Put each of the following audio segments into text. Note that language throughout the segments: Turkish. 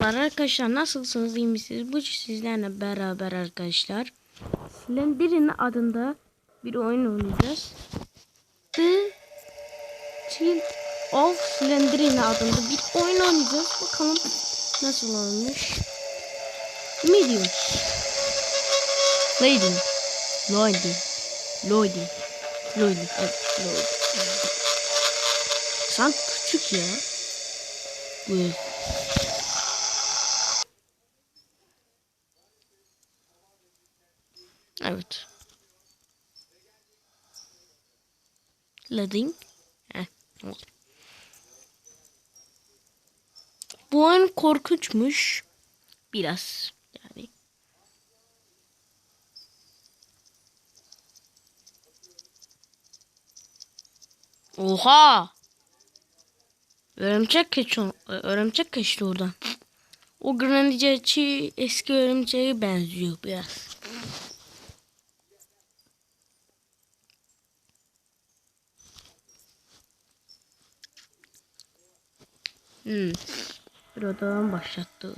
Arkadaşlar nasılsınız iyi misiniz? Bu sizlerle beraber arkadaşlar Slender'in adında bir oyun oynayacağız. The Chill of Slender'in adında bir oyun oynayacağız. Bakalım nasıl olmuş. Medium. Loading. Loading. Loading. Loading. Evet, loading. Sanki küçük ya. Buyur. Evet. Loading. Bu oyun korkunçmuş. Biraz. Yani. Oha! Örümcek kaç örümcek kaçtı oradan. O grandicaçı eski örümceğe benziyor biraz. Hmm. Buradan başlattı.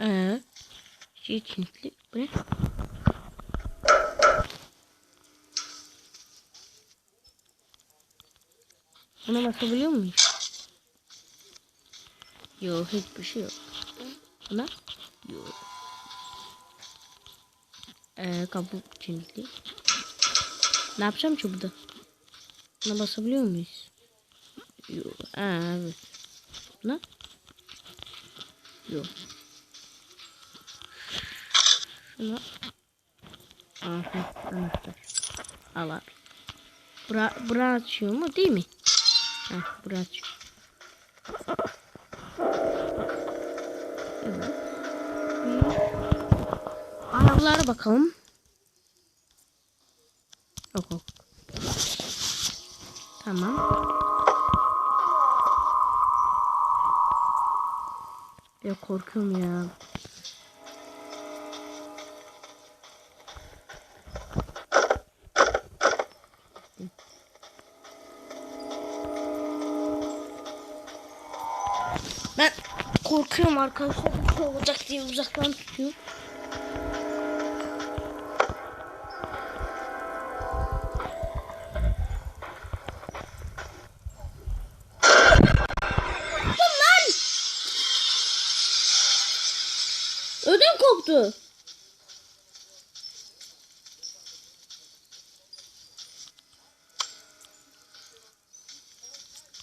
Ee, şey çintli. Bu ne? Buna bakabiliyor muyuz? Yok hiçbir şey yok. Buna? Yok. Ee, kabuk çintli. Ne yapacağım ki burada? Buna basabiliyor muyuz? Yok. Aa, evet. Buna? Yok. Şuna. Aha, anahtar. Al abi. Bura, bura açıyor mu değil mi? Heh, bura açıyor. Evet. Bir ayaklara bakalım. Yok yok. Tamam. Ya korkuyorum ya. Ben korkuyorum arkadaşlar. Bir şey olacak diye uzaktan. Koptu.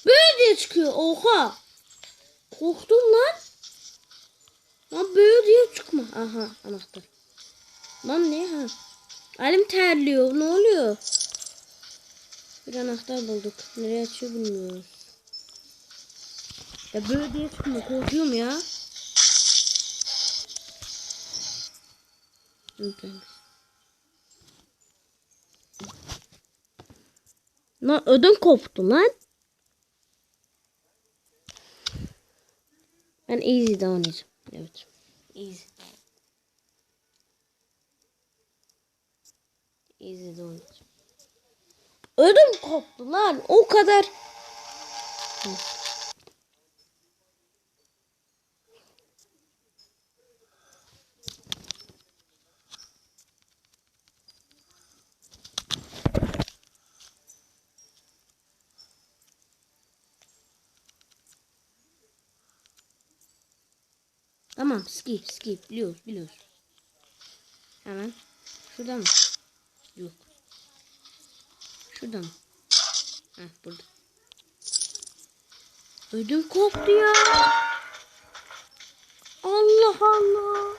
Böyle çıkıyor. Oha. Korktum lan. Lan böyle diye çıkma. Aha anahtar. Lan ne ha? Elim terliyor. Ne oluyor? Bir anahtar bulduk. Nereye açıyor bilmiyoruz. Ya böyle diye çıkma. Korkuyorum ya. Lütfen. Lan ödüm koptu lan. Ben easy'de oynayacağım. Evet. Easy. Easy'de oynayacağım. Ödüm koptu lan. O kadar. Hı. Tamam skip skip biliyoruz biliyoruz. Hemen. Şurada mı? Yok. Şurada mı? Heh burada. Ödüm koptu ya. Allah Allah.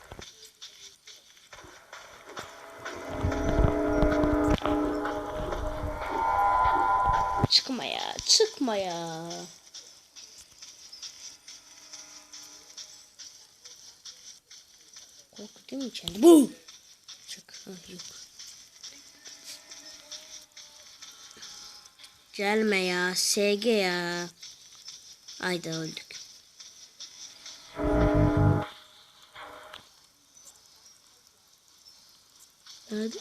Çıkma ya, çıkma ya. Korkutuyor mu içeride? Bu. Çık. Ha, yok. Gelme ya. SG ya. Ayda öldük. Nerede?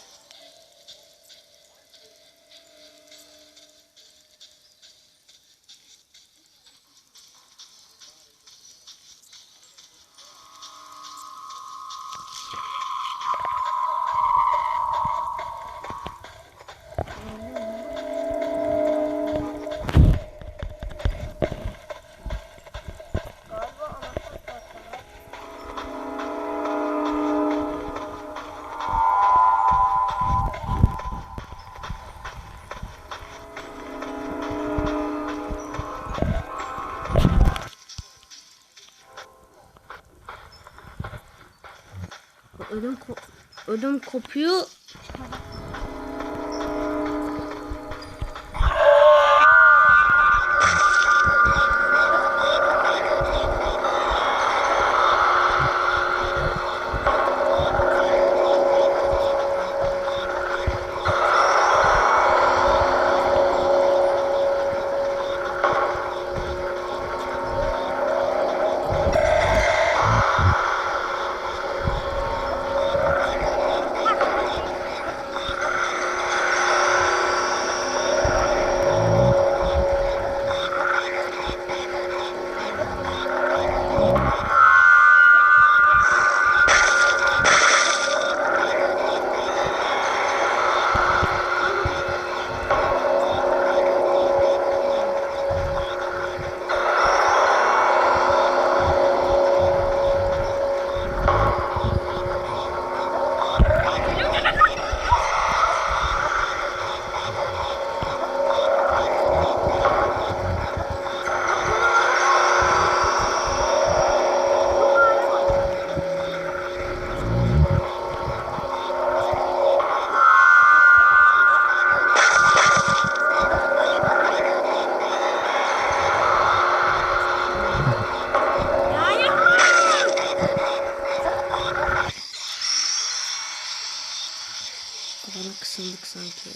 Ödüm kopuyor. Kısıldık sanki ya.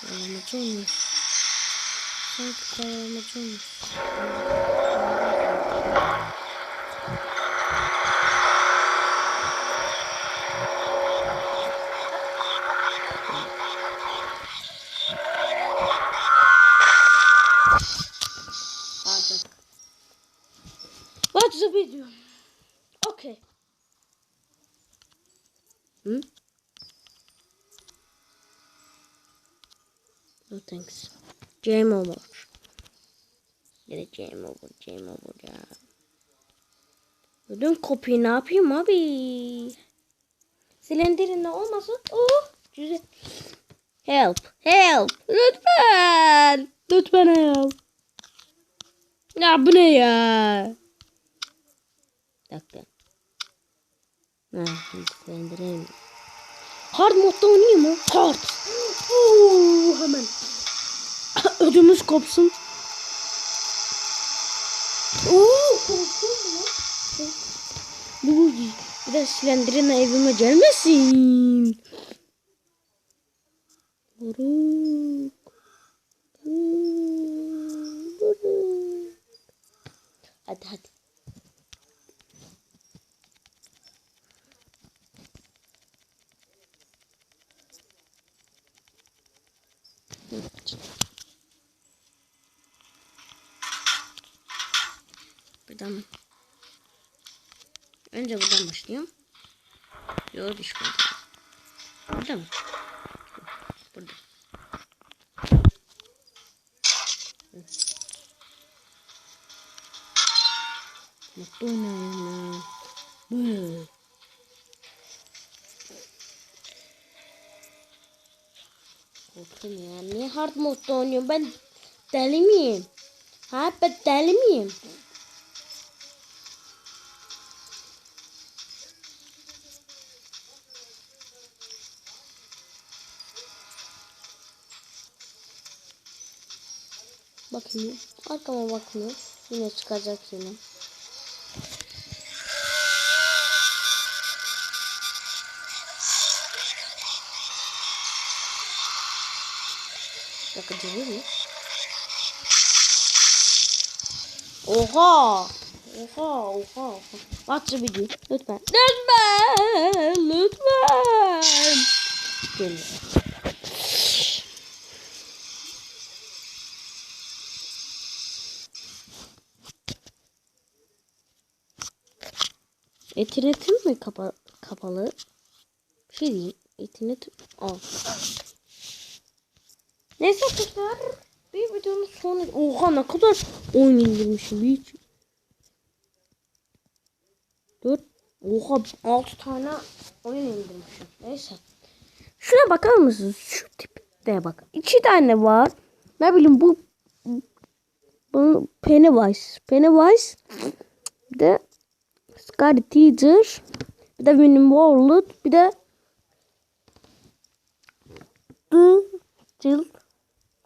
Kovalamacı olmuş. Sanki kovalamacı olmuş. Thanks. Game over. Yine game over, game over ya. Ödüm kopya ne yapayım abi? Silindirinde olmasın. Oh, güzel. Help, help. Lütfen. Lütfen help. Ya bu ne ya? Dakika. Ha, şimdi silindirelim. Hard modda oynayayım mı? Hard. Oo, hemen. Ödümüz kopsun. Oo, korktum mu? Bu bir de silindirin evime gelmesin. Buruk. Buruk. Hadi hadi. Buradan Önce buradan başlayayım. Yok düşmedi. Burada mı? Burada. Mutlu oynayayım ben. Hı. Korktum ya. Niye hard modda oynuyorum? Ben deli miyim? Ha ben deli miyim? Bakayım. Arkama bakmıyor. Yine çıkacak yine. Bakın değil mi? Oha! Oha, oha, oha. Watch the video. Lütfen. Lütfen! Lütfen! Geliyor. Etinetim mi kapa kapalı? Bir şey diyeyim. Etinetim. Aa. Neyse arkadaşlar. Bir videonun sonu. Oha ne kadar oyun indirmişim. Hiç. Dört. Oha altı tane oyun indirmişim. Neyse. Şuna bakar mısınız? Şu tipte bak. İki tane var. Ne bileyim bu bu Pennywise. Pennywise de Scary Teacher. Bir de Winning World. Bir de The Guild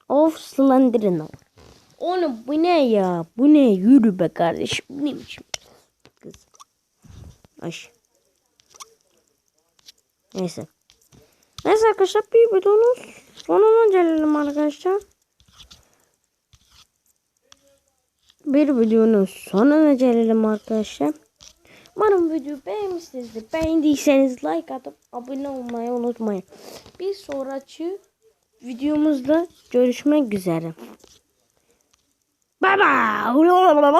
of Slenderman. Oğlum bu ne ya? Bu ne? Yürü be kardeşim. Bu ne biçim? Kız. Ay. Neyse. Neyse arkadaşlar bir videonun sonuna gelelim arkadaşlar. Bir videonun sonuna gelelim arkadaşlar. Umarım videoyu beğenmişsinizdir. Beğendiyseniz like atıp abone olmayı unutmayın. Bir sonraki videomuzda görüşmek üzere. Bye bye.